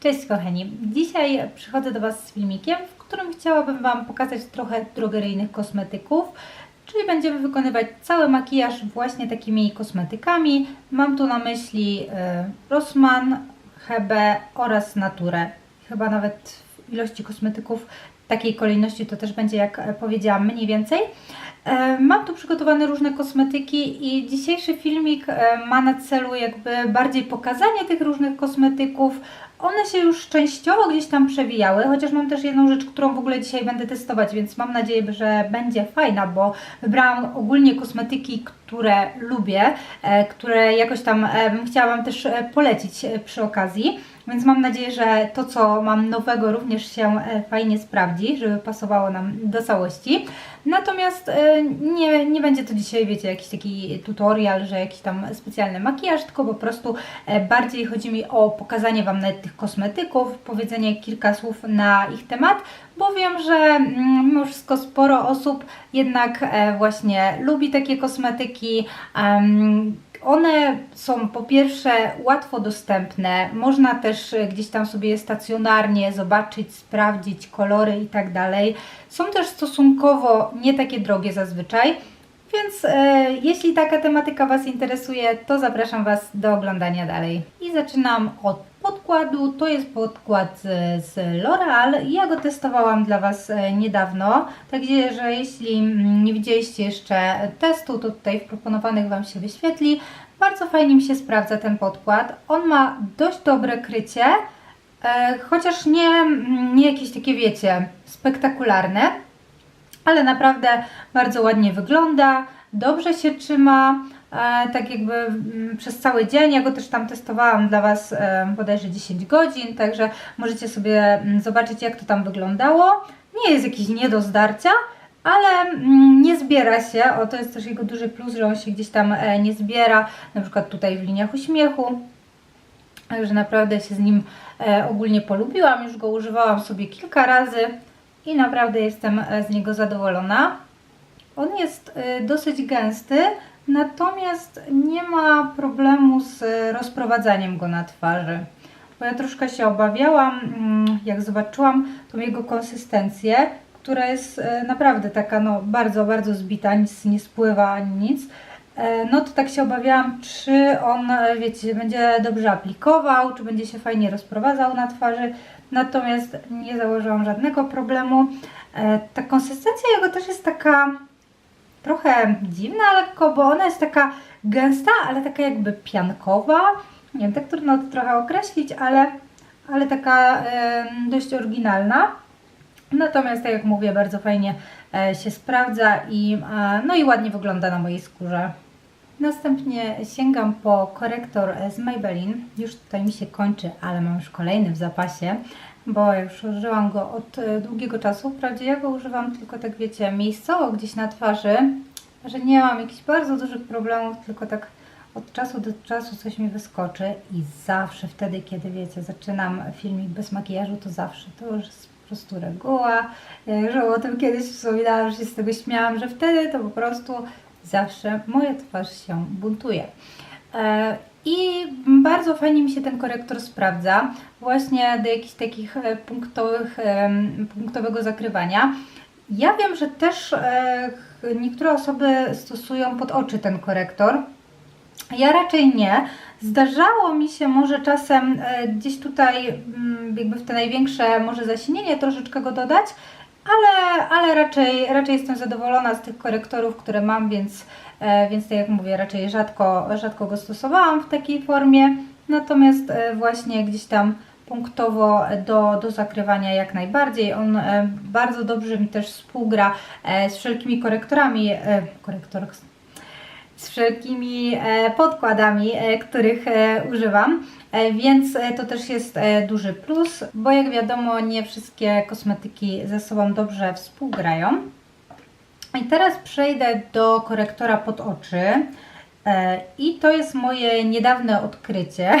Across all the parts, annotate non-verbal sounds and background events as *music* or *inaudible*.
Cześć kochani, dzisiaj przychodzę do Was z filmikiem, w którym chciałabym Wam pokazać trochę drogeryjnych kosmetyków, czyli będziemy wykonywać cały makijaż właśnie takimi kosmetykami. Mam tu na myśli e, Rossmann, Hebe oraz Naturę. Chyba nawet w ilości kosmetyków takiej kolejności to też będzie, jak e, powiedziałam, mniej więcej. E, Mam tu przygotowane różne kosmetyki i dzisiejszy filmik e, ma na celu jakby bardziej pokazanie tych różnych kosmetyków. One się już częściowo gdzieś tam przewijały, chociaż mam też jedną rzecz, którą w ogóle dzisiaj będę testować, więc mam nadzieję, że będzie fajna, bo wybrałam ogólnie kosmetyki, które lubię, które jakoś tam bym chciała Wam też polecić przy okazji. Więc mam nadzieję, że to, co mam nowego, również się e, fajnie sprawdzi, żeby pasowało nam do całości. Natomiast e, nie, nie będzie to dzisiaj, wiecie, jakiś taki tutorial, że jakiś tam specjalny makijaż, tylko po prostu e, bardziej chodzi mi o pokazanie Wam nawet tych kosmetyków, powiedzenie kilka słów na ich temat, bo wiem, że mm, mimo wszystko sporo osób jednak właśnie lubi takie kosmetyki. One są po pierwsze łatwo dostępne, można też e, gdzieś tam sobie stacjonarnie zobaczyć, sprawdzić kolory i tak dalej. Są też stosunkowo nie takie drogie zazwyczaj, więc e, jeśli taka tematyka Was interesuje, to zapraszam Was do oglądania dalej. I zaczynam od podkładu. To jest podkład z, z L'Oreal. Ja go testowałam dla Was e, niedawno, także że jeśli mm, nie widzieliście jeszcze testu, to tutaj w proponowanych Wam się wyświetli. Bardzo fajnie mi się sprawdza ten podkład. On ma dość dobre krycie, e, chociaż nie, mm, nie jakieś takie, wiecie, spektakularne ale naprawdę bardzo ładnie wygląda, dobrze się trzyma, e, tak jakby przez cały dzień. Ja go też tam testowałam dla Was e, bodajże 10 godzin, także możecie sobie zobaczyć, jak to tam wyglądało. Nie jest jakiś nie do zdarcia, ale nie zbiera się. O, to jest też jego duży plus, że on się gdzieś tam e, nie zbiera, na przykład tutaj w liniach uśmiechu. Także naprawdę się z nim ogólnie polubiłam, już go używałam sobie kilka razy i naprawdę jestem e, z niego zadowolona. On jest e, dosyć gęsty, natomiast nie ma problemu z rozprowadzaniem go na twarzy. Bo ja troszkę się obawiałam, mm, jak zobaczyłam tą jego konsystencję, która jest e, naprawdę taka no, bardzo, bardzo zbita, nic nie spływa ani nic. E, No to tak się obawiałam, czy on, wiecie, będzie dobrze aplikował, czy będzie się fajnie rozprowadzał na twarzy. Natomiast nie założyłam żadnego problemu. E, Ta konsystencja jego też jest taka trochę dziwna lekko, bo ona jest taka gęsta, ale taka jakby piankowa. Nie wiem, tak trudno to trochę określić, ale, ale taka dość oryginalna. Natomiast, tak jak mówię, bardzo fajnie e, się sprawdza i, no i ładnie wygląda na mojej skórze. Następnie sięgam po korektor z Maybelline. Już tutaj mi się kończy, ale mam już kolejny w zapasie, bo już użyłam go od e, długiego czasu. Wprawdzie ja go używam tylko tak wiecie, miejscowo gdzieś na twarzy, że nie mam jakichś bardzo dużych problemów, tylko tak od czasu do czasu coś mi wyskoczy i zawsze wtedy, kiedy wiecie, zaczynam filmik bez makijażu, to zawsze to już jest po prostu reguła. Ja już o tym kiedyś wspominałam, że się z tego śmiałam, że wtedy to po prostu zawsze moja twarz się buntuje. E, I bardzo fajnie mi się ten korektor sprawdza, właśnie do jakichś takich e, punktowych, em, punktowego zakrywania. Ja wiem, że też e, niektóre osoby stosują pod oczy ten korektor. Ja raczej nie. Zdarzało mi się może czasem e, gdzieś tutaj mm, jakby w te największe może zasinienie troszeczkę go dodać, ale, ale raczej, raczej jestem zadowolona z tych korektorów, które mam, więc, e, więc tak jak mówię, raczej rzadko, rzadko go stosowałam w takiej formie. Natomiast e, właśnie gdzieś tam punktowo do, do zakrywania jak najbardziej. On e, bardzo dobrze mi też współgra z wszelkimi korektorami, korektor, z wszelkimi e, podkładami, e, których e, używam. Więc to też jest duży plus, bo jak wiadomo, nie wszystkie kosmetyki ze sobą dobrze współgrają. I teraz przejdę do korektora pod oczy. I to jest moje niedawne odkrycie.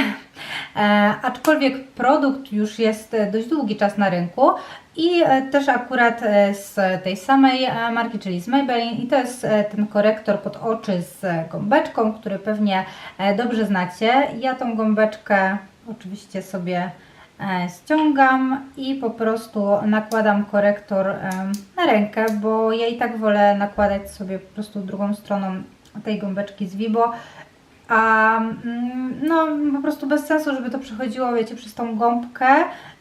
Aczkolwiek produkt już jest dość długi czas na rynku i e, też akurat e, z tej samej e, marki, czyli z Maybelline. I to jest ten korektor pod oczy z gąbeczką, który pewnie dobrze znacie. Ja tą gąbeczkę oczywiście sobie ściągam i po prostu nakładam korektor na rękę, bo ja i tak wolę nakładać sobie po prostu drugą stroną tej gąbeczki z Vibo, a mm, no po prostu bez sensu, żeby to przechodziło, wiecie, przez tą gąbkę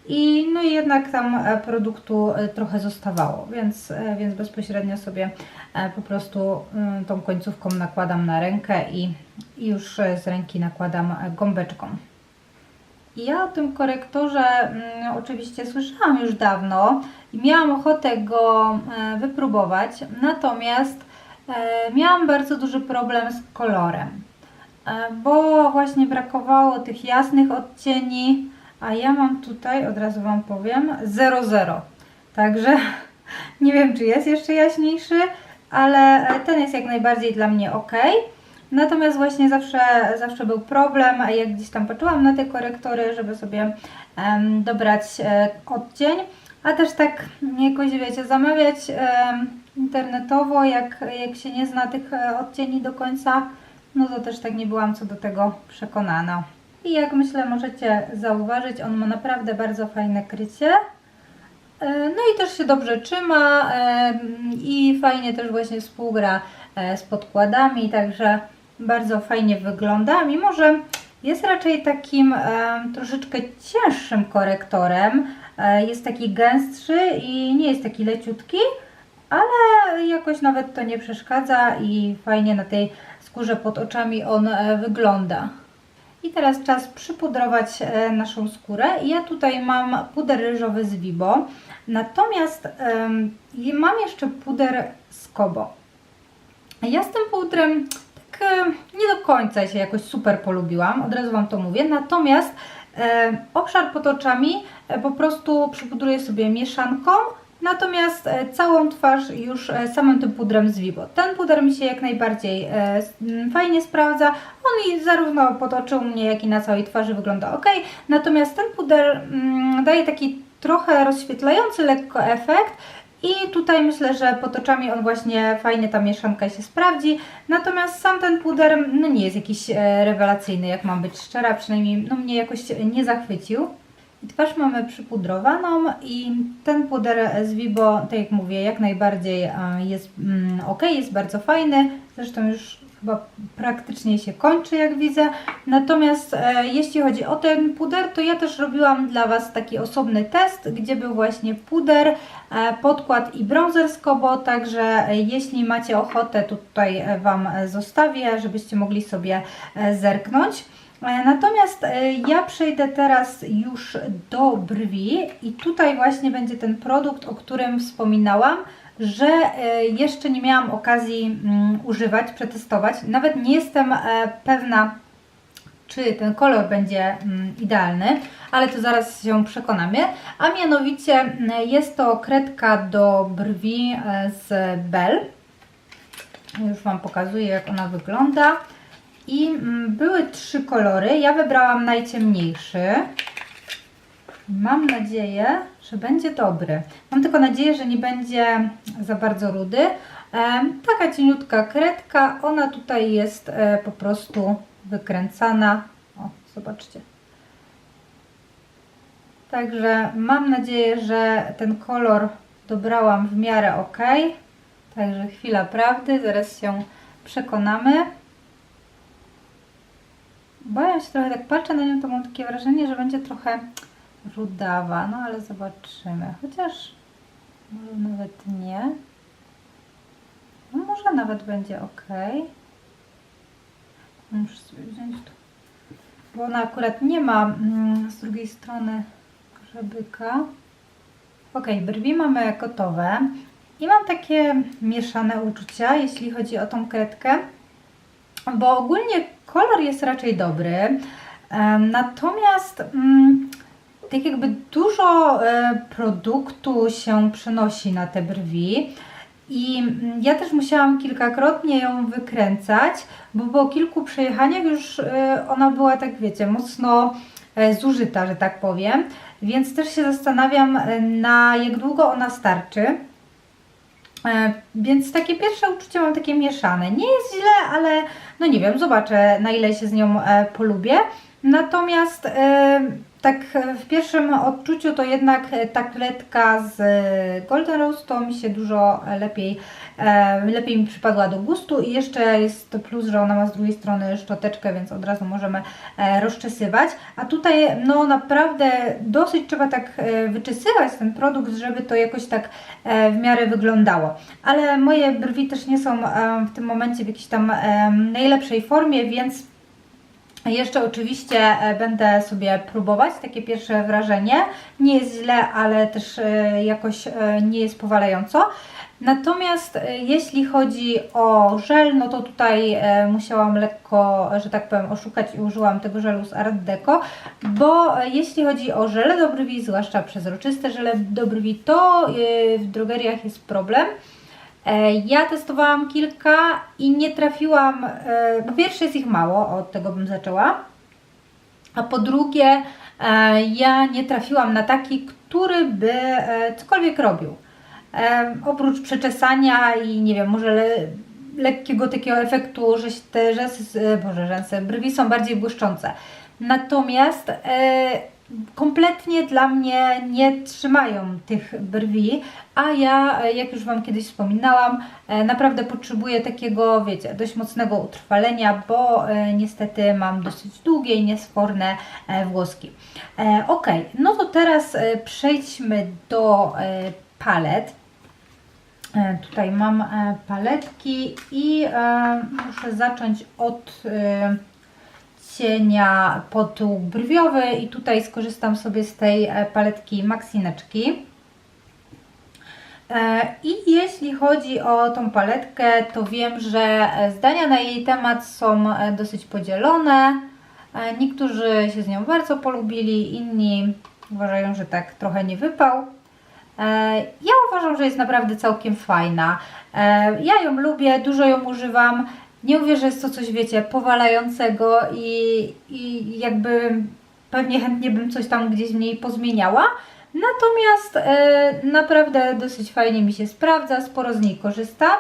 i no jednak tam e, produktu e, trochę zostawało, więc, e, więc bezpośrednio sobie po prostu mm, tą końcówką nakładam na rękę i, i już z ręki nakładam gąbeczką. Ja o tym korektorze mm, oczywiście słyszałam już dawno i miałam ochotę go wypróbować, natomiast miałam bardzo duży problem z kolorem, bo właśnie brakowało tych jasnych odcieni, a ja mam tutaj, od razu Wam powiem, 00. Także *laughs* nie wiem, czy jest jeszcze jaśniejszy, ale e, ten jest jak najbardziej dla mnie ok. Natomiast właśnie zawsze, zawsze był problem, jak gdzieś tam patrzyłam na te korektory, żeby sobie em, dobrać e, odcień, a też tak jakoś wiecie, zamawiać em, internetowo, jak, jak się nie zna tych e, odcieni do końca, no to też tak nie byłam co do tego przekonana. I jak myślę możecie zauważyć, on ma naprawdę bardzo fajne krycie. E, No i też się dobrze trzyma e, i fajnie też właśnie współgra e, z podkładami, także bardzo fajnie wygląda, mimo że jest raczej takim troszeczkę cięższym korektorem. Jest taki gęstszy i nie jest taki leciutki, ale jakoś nawet to nie przeszkadza i fajnie na tej skórze pod oczami on wygląda. I teraz czas przypudrować e, naszą skórę. Ja tutaj mam puder ryżowy z Vibo, natomiast mam jeszcze puder z Kobo. Ja z tym pudrem tak e, nie do końca się jakoś super polubiłam, od razu Wam to mówię, natomiast e, obszar pod oczami po prostu przypudruję sobie mieszanką, natomiast e, całą twarz już e, samym tym pudrem z Vibo. Ten puder mi się jak najbardziej e, fajnie sprawdza, on i zarówno pod oczy u mnie, jak i na całej twarzy wygląda ok, natomiast ten puder mm, daje taki trochę rozświetlający lekko efekt, i tutaj myślę, że pod oczami on właśnie fajnie ta mieszanka się sprawdzi. Natomiast sam ten puder no nie jest jakiś rewelacyjny, jak mam być szczera, przynajmniej no mnie jakoś nie zachwycił. Twarz mamy przypudrowaną i ten puder z Vibo, tak jak mówię, jak najbardziej e, jest mm, ok, jest bardzo fajny. Zresztą już chyba praktycznie się kończy, jak widzę. Natomiast e, jeśli chodzi o ten puder, to ja też robiłam dla Was taki osobny test, gdzie był właśnie puder, e, podkład i bronzer z Kobo, także e, jeśli macie ochotę, tutaj e, Wam e, zostawię, żebyście mogli sobie zerknąć. E, Natomiast e, ja przejdę teraz już do brwi i tutaj właśnie będzie ten produkt, o którym wspominałam, że e, jeszcze nie miałam okazji mm, używać, przetestować. Nawet nie jestem pewna, czy ten kolor będzie mm, idealny, ale to zaraz się przekonamy. A mianowicie mm, jest to kredka do brwi z Bell. Już Wam pokazuję, jak ona wygląda. I mm, były trzy kolory. Ja wybrałam najciemniejszy. Mam nadzieję, że będzie dobry. Mam tylko nadzieję, że nie będzie za bardzo rudy. Taka cieniutka kredka. Ona tutaj jest e, po prostu wykręcana. O, zobaczcie. Także mam nadzieję, że ten kolor dobrałam w miarę ok. Także chwila prawdy, zaraz się przekonamy. Bo ja się trochę tak patrzę na nią, to mam takie wrażenie, że będzie trochę rudawa, no ale zobaczymy. Chociaż może nawet nie. No może nawet będzie ok. Muszę sobie wziąć tu. Bo ona akurat nie ma mm, z drugiej strony grzebyka. Ok, brwi mamy gotowe. I mam takie mieszane uczucia, jeśli chodzi o tą kredkę. Bo ogólnie kolor jest raczej dobry. Natomiast mm, tak jakby dużo e, produktu się przenosi na te brwi. I mm, ja też musiałam kilkakrotnie ją wykręcać, bo po kilku przejechaniach już e, ona była tak, wiecie, mocno e, zużyta, że tak powiem. Więc też się zastanawiam, na jak długo ona starczy. E, Więc takie pierwsze uczucie mam takie mieszane. Nie jest źle, ale no nie wiem, zobaczę na ile się z nią e, polubię. Natomiast e, tak w pierwszym odczuciu to jednak e, ta kletka z e, Golden Rose to mi się dużo lepiej, lepiej mi przypadła do gustu i jeszcze jest to plus, że ona ma z drugiej strony szczoteczkę, więc od razu możemy rozczesywać. A tutaj no naprawdę dosyć trzeba tak wyczesywać ten produkt, żeby to jakoś tak w miarę wyglądało. Ale moje brwi też nie są w tym momencie w jakiejś tam najlepszej formie, więc jeszcze oczywiście e, będę sobie próbować takie pierwsze wrażenie. Nie jest źle, ale też e, jakoś e, nie jest powalająco. Natomiast jeśli chodzi o żel, no to tutaj musiałam lekko, że tak powiem, oszukać i użyłam tego żelu z Art Deco, bo jeśli chodzi o żele do brwi, zwłaszcza przezroczyste żele do brwi, to w drogeriach jest problem. E, Ja testowałam kilka i nie trafiłam. e, Po pierwsze, jest ich mało, od tego bym zaczęła. A po drugie, e, ja nie trafiłam na taki, który by e, cokolwiek robił. E, Oprócz przeczesania i nie wiem, może le, lekkiego takiego efektu, że te rzęsy, e, boże, rzęsy, brwi są bardziej błyszczące. Natomiast e, kompletnie dla mnie nie trzymają tych brwi, a ja, e, jak już Wam kiedyś wspominałam, e, naprawdę potrzebuję takiego, wiecie, dość mocnego utrwalenia, bo e, niestety mam dosyć długie i niesforne włoski. Ok, no to teraz przejdźmy do palet. Tutaj mam paletki i muszę zacząć od cienia potył brwiowy i tutaj skorzystam sobie z tej paletki Maxineczki. E, I jeśli chodzi o tą paletkę, to wiem, że e, zdania na jej temat są e, dosyć podzielone. Niektórzy się z nią bardzo polubili, inni uważają, że tak trochę nie wypał. Ja uważam, że jest naprawdę całkiem fajna. Ja ją lubię, dużo ją używam. Nie mówię, że jest to coś, wiecie, powalającego i, i jakby pewnie chętnie bym coś tam gdzieś w niej pozmieniała. Natomiast e, naprawdę dosyć fajnie mi się sprawdza, sporo z niej korzystam.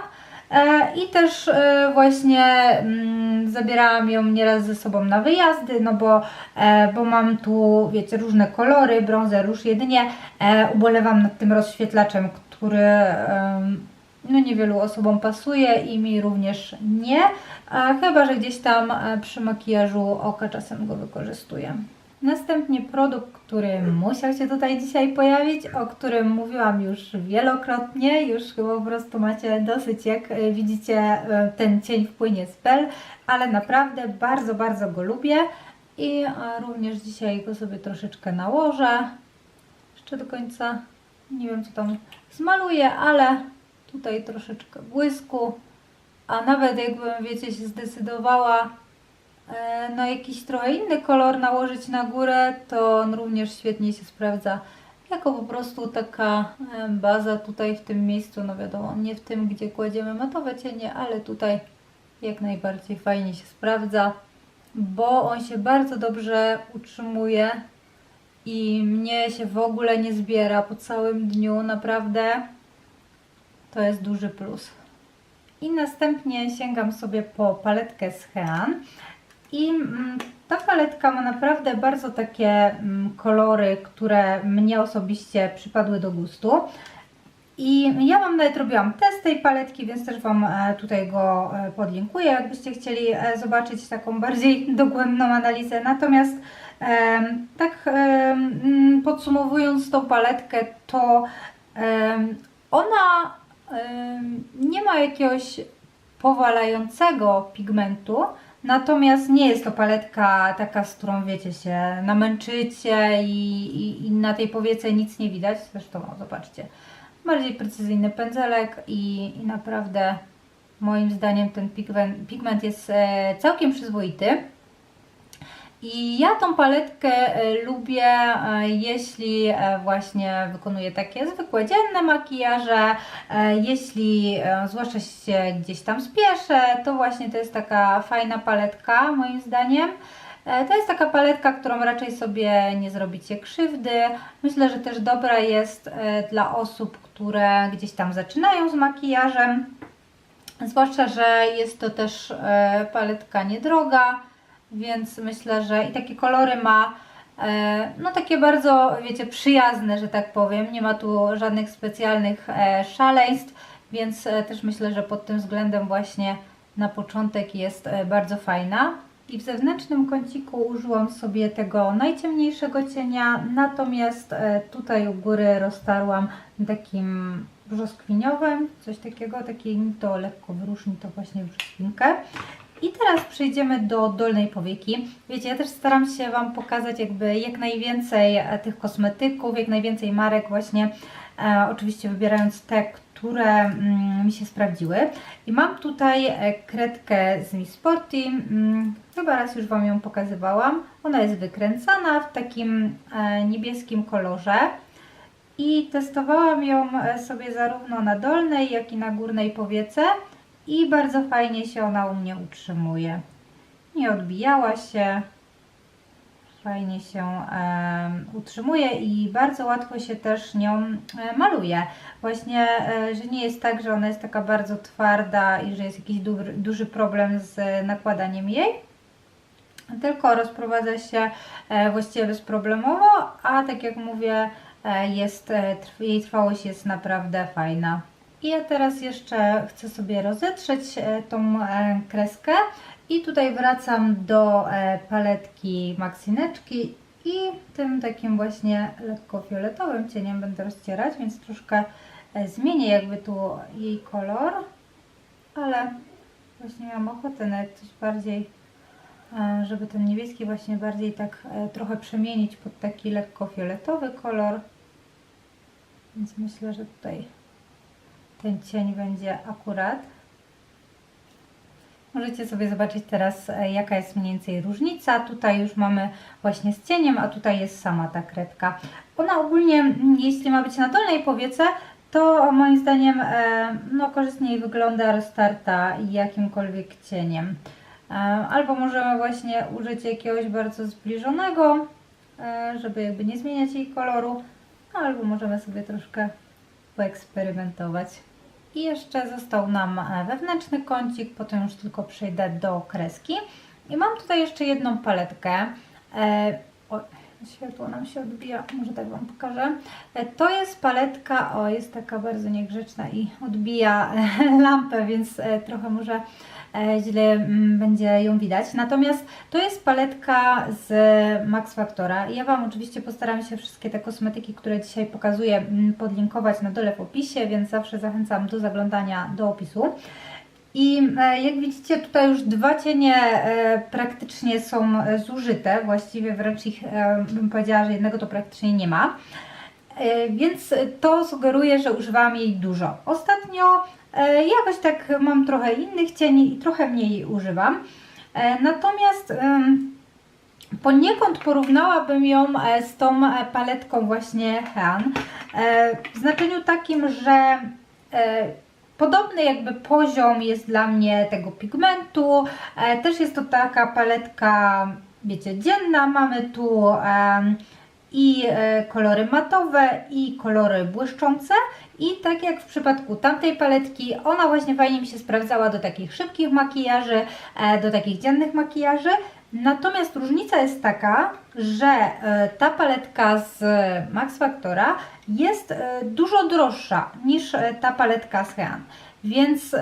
E, I też e, właśnie mm, zabierałam ją nieraz ze sobą na wyjazdy, no bo, e, bo mam tu, wiecie, różne kolory, brązer, róż jedynie e, ubolewam nad tym rozświetlaczem, który em, no niewielu osobom pasuje i mi również nie, a chyba, że gdzieś tam e, przy makijażu oka czasem go wykorzystuję. Następnie produkt, który musiał się tutaj dzisiaj pojawić, o którym mówiłam już wielokrotnie, już po prostu macie dosyć, jak e, widzicie, e, ten cień wpłynie z pel, ale naprawdę bardzo, bardzo go lubię. I e, również dzisiaj go sobie troszeczkę nałożę. Jeszcze do końca. Nie wiem, co tam zmaluję, ale tutaj troszeczkę błysku, a nawet jakbym, wiecie, się zdecydowała na jakiś trochę inny kolor nałożyć na górę, to on również świetnie się sprawdza jako po prostu taka e, baza tutaj w tym miejscu, no wiadomo, nie w tym, gdzie kładziemy matowe cienie, ale tutaj jak najbardziej fajnie się sprawdza, bo on się bardzo dobrze utrzymuje i mnie się w ogóle nie zbiera po całym dniu, naprawdę to jest duży plus. I następnie sięgam sobie po paletkę z Hean i mm, ta paletka ma naprawdę bardzo takie mm, kolory, które mnie osobiście przypadły do gustu. I ja Wam nawet robiłam test tej paletki, więc też Wam e, tutaj go e, podlinkuję, jakbyście chcieli e, zobaczyć taką bardziej *laughs* dogłębną analizę. Natomiast tak podsumowując tą paletkę, to ona nie ma jakiegoś powalającego pigmentu, natomiast nie jest to paletka taka, z którą wiecie się namęczycie i, i, i na tej powiece nic nie widać. Zresztą, o, zobaczcie, bardziej precyzyjny pędzelek i, i naprawdę moim zdaniem ten pigment, pigment jest e, całkiem przyzwoity. I ja tą paletkę e, lubię, e, jeśli e, właśnie wykonuję takie zwykłe dzienne makijaże, jeśli zwłaszcza się gdzieś tam spieszę, to właśnie to jest taka fajna paletka moim zdaniem. To jest taka paletka, którą raczej sobie nie zrobicie krzywdy. Myślę, że też dobra jest dla osób, które gdzieś tam zaczynają z makijażem. Zwłaszcza, że jest to też paletka niedroga, więc myślę, że i takie kolory ma, E, no takie bardzo, wiecie, przyjazne, że tak powiem. Nie ma tu żadnych specjalnych e, szaleństw, więc e, też myślę, że pod tym względem właśnie na początek jest bardzo fajna. I w zewnętrznym kąciku użyłam sobie tego najciemniejszego cienia, natomiast tutaj u góry roztarłam takim brzoskwiniowym, coś takiego, takim to lekko wyróżni to właśnie brzoskwinkę. I teraz przejdziemy do dolnej powieki. Wiecie, ja też staram się Wam pokazać jakby jak najwięcej e, tych kosmetyków, jak najwięcej marek właśnie, e, oczywiście wybierając te, które mm, mi się sprawdziły. I mam tutaj e, kredkę z Miss Sporty, mm, chyba raz już Wam ją pokazywałam. Ona jest wykręcana w takim e, niebieskim kolorze. I testowałam ją e, sobie zarówno na dolnej, jak i na górnej powiece i bardzo fajnie się ona u mnie utrzymuje. Nie odbijała się, fajnie się em, utrzymuje i bardzo łatwo się też nią e, maluje. Właśnie, e, że nie jest tak, że ona jest taka bardzo twarda i że jest jakiś duży, duży problem z nakładaniem jej, tylko rozprowadza się e, właściwie bezproblemowo, a tak jak mówię, e, jest, e, jej trwałość jest naprawdę fajna. I ja teraz jeszcze chcę sobie rozetrzeć e, tą e, kreskę i tutaj wracam do e, paletki Maxineczki i tym takim właśnie lekko fioletowym cieniem będę rozcierać, więc troszkę zmienię jakby tu jej kolor, ale właśnie miałam ochotę nawet coś bardziej żeby ten niebieski właśnie bardziej tak trochę przemienić pod taki lekko fioletowy kolor. Więc myślę, że tutaj ten cień będzie akurat. Możecie sobie zobaczyć teraz, e, jaka jest mniej więcej różnica. Tutaj już mamy właśnie z cieniem, a tutaj jest sama ta kredka. Ona ogólnie, mm, jeśli ma być na dolnej powiece, to moim zdaniem e, no, korzystniej wygląda roztarta jakimkolwiek cieniem. E, Albo możemy właśnie użyć jakiegoś bardzo zbliżonego, żeby jakby nie zmieniać jej koloru, albo możemy sobie troszkę poeksperymentować. I jeszcze został nam e, wewnętrzny kącik, potem już tylko przejdę do kreski. I mam tutaj jeszcze jedną paletkę. E, o, światło nam się odbija, może tak Wam pokażę. E, To jest paletka, o jest taka bardzo niegrzeczna i odbija e, *laughs* lampę, więc e, trochę może źle mm, będzie ją widać. Natomiast to jest paletka z Max Factora. Ja Wam oczywiście postaram się wszystkie te kosmetyki, które dzisiaj pokazuję, mm, podlinkować na dole w opisie, więc zawsze zachęcam do zaglądania do opisu. I e, jak widzicie, tutaj już dwa cienie e, praktycznie są e, zużyte, właściwie wręcz ich e, bym powiedziała, że jednego to praktycznie nie ma. E, Więc to sugeruje, że używam jej dużo. Ostatnio e, jakoś tak mam trochę innych cieni i trochę mniej używam. E, Natomiast poniekąd porównałabym ją e, z tą e, paletką właśnie Han. E, W znaczeniu takim, że e, Podobny jakby poziom jest dla mnie tego pigmentu. E, też jest to taka paletka, wiecie, dzienna. Mamy tu i e, kolory matowe, i kolory błyszczące. I tak jak w przypadku tamtej paletki, ona właśnie fajnie mi się sprawdzała do takich szybkich makijaży, e, do takich dziennych makijaży. Natomiast różnica jest taka, że e, ta paletka z Max Factora jest dużo droższa niż ta paletka z Hean. Więc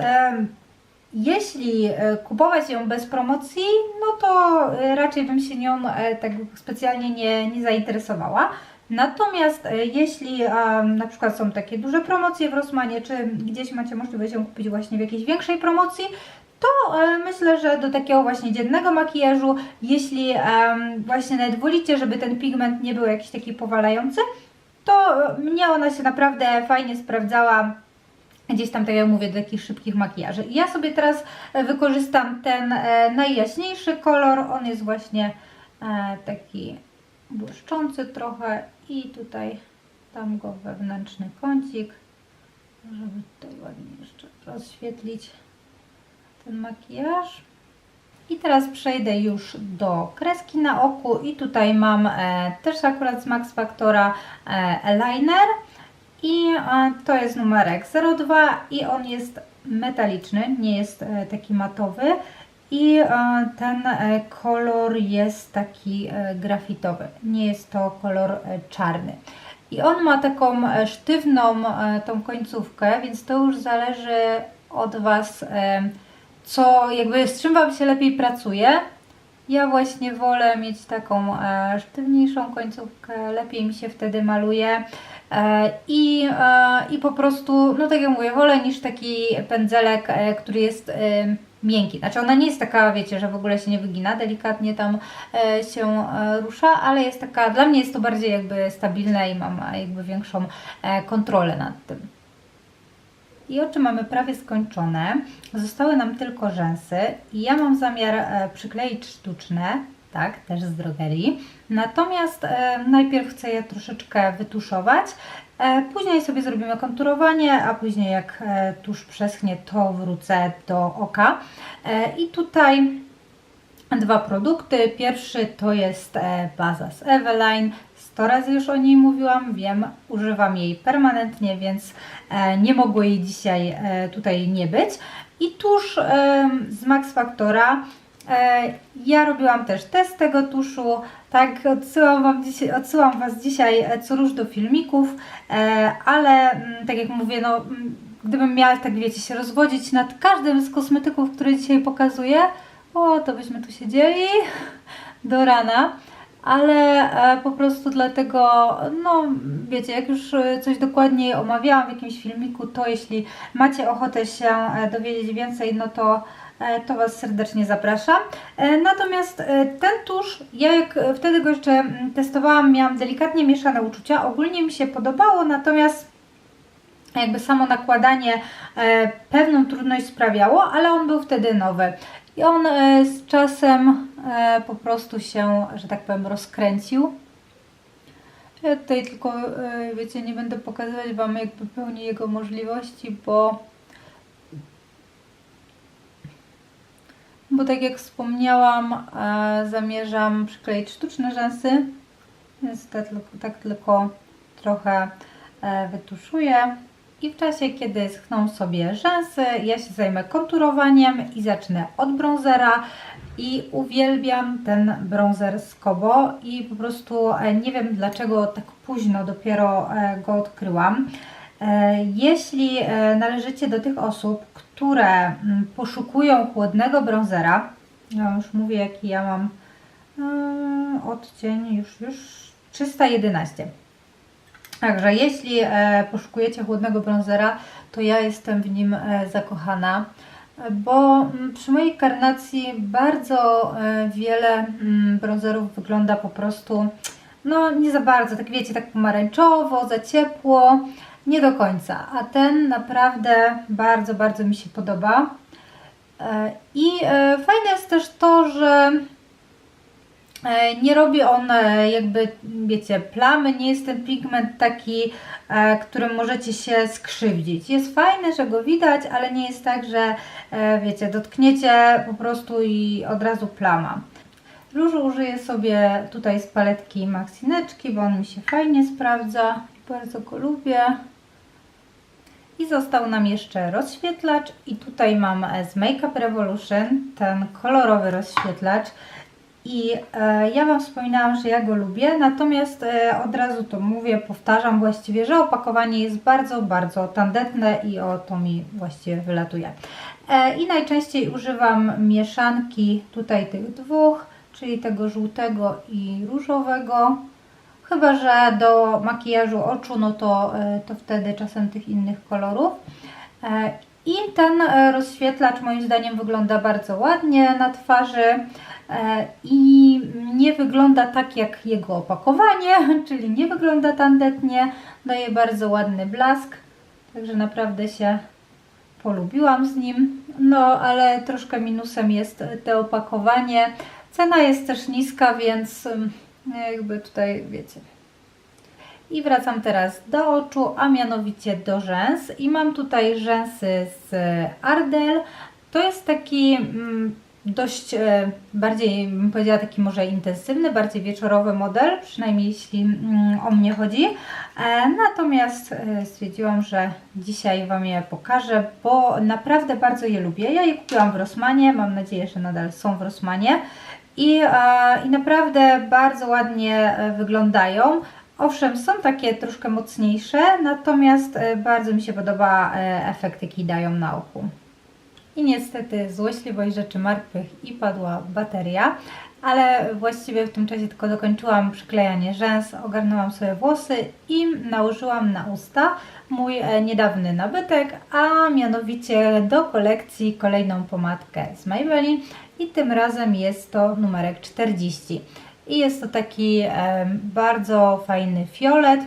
jeśli e, kupować ją bez promocji, no to e, raczej bym się nią e, tak specjalnie nie, nie zainteresowała. Natomiast jeśli na przykład są takie duże promocje w Rossmanie, czy gdzieś macie możliwość ją kupić właśnie w jakiejś większej promocji, to myślę, że do takiego właśnie dziennego makijażu, jeśli właśnie nawet wolicie, żeby ten pigment nie był jakiś taki powalający, to mnie ona się naprawdę fajnie sprawdzała gdzieś tam, tak jak mówię, do takich szybkich makijaży. Ja sobie teraz e, wykorzystam ten e, najjaśniejszy kolor, on jest właśnie e, taki błyszczący trochę i tutaj dam go wewnętrzny kącik, żeby tutaj ładnie jeszcze rozświetlić ten makijaż. I teraz przejdę już do kreski na oku i tutaj mam też akurat z Max Factora e, eyeliner i e, to jest numerek 02 i on jest metaliczny, nie jest e, taki matowy i e, ten kolor jest taki grafitowy, nie jest to kolor czarny. I on ma taką sztywną tą końcówkę, więc to już zależy od Was, co jakby z czym Wam się lepiej pracuje. Ja właśnie wolę mieć taką sztywniejszą końcówkę, lepiej mi się wtedy maluje. E, I, e, I po prostu, no tak jak mówię, wolę niż taki pędzelek, e, który jest miękki. Znaczy ona nie jest taka, wiecie, że w ogóle się nie wygina, delikatnie tam się rusza, ale jest taka, dla mnie jest to bardziej jakby stabilne i mam jakby większą kontrolę nad tym. I oczy mamy prawie skończone. Zostały nam tylko rzęsy i ja mam zamiar przykleić sztuczne, tak, też z drogerii. Natomiast e, najpierw chcę je troszeczkę wytuszować. E, później sobie zrobimy konturowanie, a później jak e, tusz przeschnie, to wrócę do oka. E, I tutaj dwa produkty. Pierwszy to jest e, baza z Eveline. 100 razy już o niej mówiłam, wiem, używam jej permanentnie, więc e, nie mogło jej dzisiaj e, tutaj nie być. I tusz e, z Max Factora. E, ja robiłam też test tego tuszu, tak, odsyłam, wam dzisiaj, odsyłam Was dzisiaj e, co róż do filmików, e, ale mm, tak jak mówię, no, mm, gdybym miała, tak wiecie, się rozwodzić nad każdym z kosmetyków, które dzisiaj pokazuję, o, to byśmy tu siedzieli *laughs* do rana, ale po prostu dlatego, no wiecie, jak już coś dokładniej omawiałam w jakimś filmiku, to jeśli macie ochotę się dowiedzieć więcej, no to, to Was serdecznie zapraszam. E, Natomiast e, ten tusz, ja jak e, wtedy go jeszcze mm, testowałam, miałam delikatnie mieszane uczucia, ogólnie mi się podobało, natomiast jakby samo nakładanie e, pewną trudność sprawiało, ale on był wtedy nowy. I on e, z czasem e, po prostu się, że tak powiem, rozkręcił. Ja tutaj tylko, e, wiecie, nie będę pokazywać Wam jakby pełni jego możliwości, bo bo tak jak wspomniałam, e, zamierzam przykleić sztuczne rzęsy, więc tak, tak tylko trochę e, wytuszuję. I w czasie, kiedy schną sobie rzęsy, ja się zajmę konturowaniem i zacznę od bronzera. I uwielbiam ten bronzer z Kobo i po prostu e, nie wiem dlaczego tak późno dopiero go odkryłam. E, Jeśli e, należycie do tych osób, które mm, poszukują chłodnego bronzera, ja już mówię jaki ja mam e, odcień, już, już 311. Także jeśli e, poszukujecie chłodnego bronzera, to ja jestem w nim zakochana, bo mm, przy mojej karnacji bardzo wiele mm, bronzerów wygląda po prostu, no nie za bardzo, tak wiecie, tak pomarańczowo, za ciepło, nie do końca, a ten naprawdę bardzo, bardzo mi się podoba. E, I e, fajne jest też to, że E, Nie robi on jakby, wiecie, plamy, nie jest ten pigment taki, którym możecie się skrzywdzić. Jest fajny, że go widać, ale nie jest tak, że wiecie, dotkniecie po prostu i od razu plama. Różu użyję sobie tutaj z paletki Maxineczki, bo on mi się fajnie sprawdza. Bardzo go lubię. I został nam jeszcze rozświetlacz i tutaj mam e, z Makeup Revolution ten kolorowy rozświetlacz. I e, ja Wam wspominałam, że ja go lubię, natomiast e, od razu to mówię, powtarzam właściwie, że opakowanie jest bardzo, bardzo tandetne i o to mi właściwie wylatuje. E, I najczęściej używam mieszanki tutaj tych dwóch, czyli tego żółtego i różowego. Chyba, że do makijażu oczu, no to, e, to wtedy czasem tych innych kolorów. E, I ten e, rozświetlacz moim zdaniem wygląda bardzo ładnie na twarzy i nie wygląda tak jak jego opakowanie, *laughs* czyli nie wygląda tandetnie, daje bardzo ładny blask, także naprawdę się polubiłam z nim. No, ale troszkę minusem jest to opakowanie. Cena jest też niska, więc ym, jakby tutaj wiecie. I wracam teraz do oczu, a mianowicie do rzęs. I mam tutaj rzęsy z Ardell. To jest taki mm, dość e, bardziej, bym powiedziała, taki może intensywny, bardziej wieczorowy model, przynajmniej jeśli mm, o mnie chodzi. E, Natomiast e, stwierdziłam, że dzisiaj Wam je pokażę, bo naprawdę bardzo je lubię. Ja je kupiłam w Rossmanie, mam nadzieję, że nadal są w Rossmanie. I, e, I naprawdę bardzo ładnie e, wyglądają. Owszem, są takie troszkę mocniejsze, natomiast e, bardzo mi się podoba efekt, jaki dają na oku. I niestety złośliwość rzeczy martwych i padła bateria, ale właściwie w tym czasie tylko dokończyłam przyklejanie rzęs, ogarnęłam sobie włosy i nałożyłam na usta mój niedawny nabytek, a mianowicie do kolekcji kolejną pomadkę z Maybelline i tym razem jest to numerek 40. I jest to taki bardzo fajny fiolet,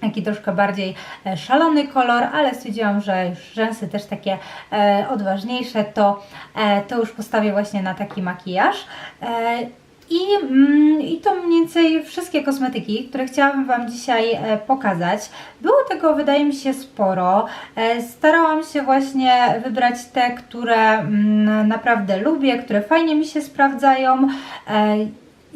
taki troszkę bardziej e, szalony kolor, ale stwierdziłam, że już rzęsy też takie e, odważniejsze, to, e, to już postawię właśnie na taki makijaż. E, i, mm, I to mniej więcej wszystkie kosmetyki, które chciałabym Wam dzisiaj e, pokazać. Było tego, wydaje mi się, sporo. E, starałam się właśnie wybrać te, które mm, naprawdę lubię, które fajnie mi się sprawdzają.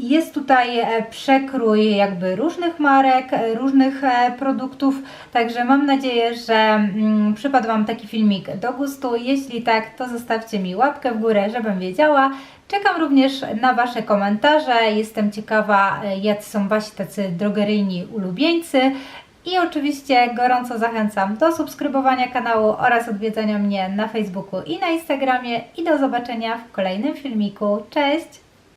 Jest tutaj e, przekrój jakby różnych marek, e, różnych e, produktów, także mam nadzieję, że mm, przypadł Wam taki filmik do gustu. Jeśli tak, to zostawcie mi łapkę w górę, żebym wiedziała. Czekam również na Wasze komentarze. Jestem ciekawa, jacy są Wasi tacy drogeryjni ulubieńcy. I oczywiście gorąco zachęcam do subskrybowania kanału oraz odwiedzania mnie na Facebooku i na Instagramie. I do zobaczenia w kolejnym filmiku. Cześć!